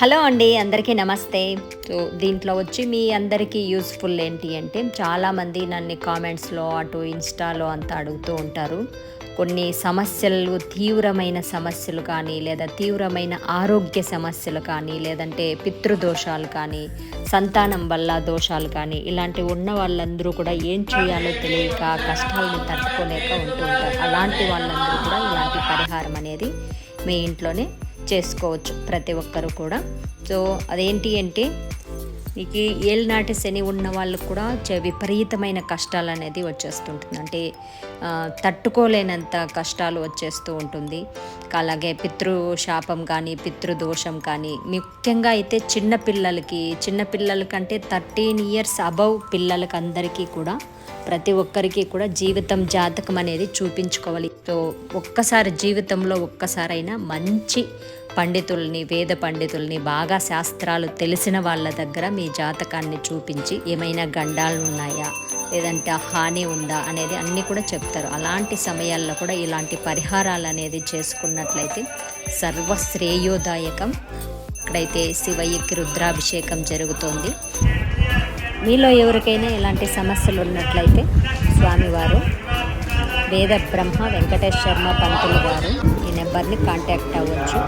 Hello అండి అందరికీ నమస్తే. సో దీంట్లో వచ్చి మీ అందరికీ యూస్ఫుల్ ఏంటి అంటే చాలామంది నన్ను కామెంట్స్లో అటు ఇన్స్టాలో అంతా అడుగుతూ ఉంటారు. కొన్ని సమస్యలు తీవ్రమైన సమస్యలు కానీ లేదా తీవ్రమైన ఆరోగ్య సమస్యలు కానీ లేదంటే పితృదోషాలు కానీ సంతానం వల్ల దోషాలు కానీ ఇలాంటివి ఉన్న వాళ్ళందరూ కూడా ఏం చేయాలో తెలియక కష్టాలను తట్టుకోలేక ఉంటూ ఉంటారు. అలాంటి వాళ్ళందరూ కూడా ఇలాంటి పరిహారం అనేది మీ ఇంట్లోనే చేసుకోవచ్చు ప్రతి ఒక్కరు కూడా. సో అదేంటి అంటే మీకు ఏళ్ళనాటి శని ఉన్న వాళ్ళకు కూడా చ- విపరీతమైన కష్టాలు అనేది వచ్చేస్తుంటుంది. అంటే తట్టుకోలేనంత కష్టాలు వచ్చేస్తూ ఉంటుంది. అలాగే పితృ శాపం కానీ పితృదోషం కానీ ముఖ్యంగా అయితే చిన్న పిల్లలకి చిన్న కంటే థర్టీన్ ఇయర్స్ అబవ్ పిల్లలకి అందరికీ కూడా ప్రతి ఒక్కరికి కూడా జీవితం జాతకం అనేది చూపించుకోవాలి. సో ఒక్కసారి జీవితంలో ఒక్కసారైనా మంచి పండితుల్ని వేద పండితుల్ని బాగా శాస్త్రాలు తెలిసిన వాళ్ళ దగ్గర మీ జాతకాన్ని చూపించి ఏమైనా గండాలు ఉన్నాయా? లేదంటే హాని ఉందా? అనేది అన్నీ కూడా చెప్తారు. అలాంటి సమయాల్లో కూడా ఇలాంటి పరిహారాలు అనేది చేసుకున్నట్లయితే సర్వశ్రేయోదాయకం. ఇక్కడైతే శివయ్యకి రుద్రాభిషేకం జరుగుతోంది. మీలో ఎవరికైనా ఇలాంటి సమస్యలు ఉన్నట్లయితే స్వామివారు వేద బ్రహ్మ వెంకటేష్ శర్మ పంతులు గారు ఈ నెంబర్ని కాంటాక్ట్ అవ్వచ్చు.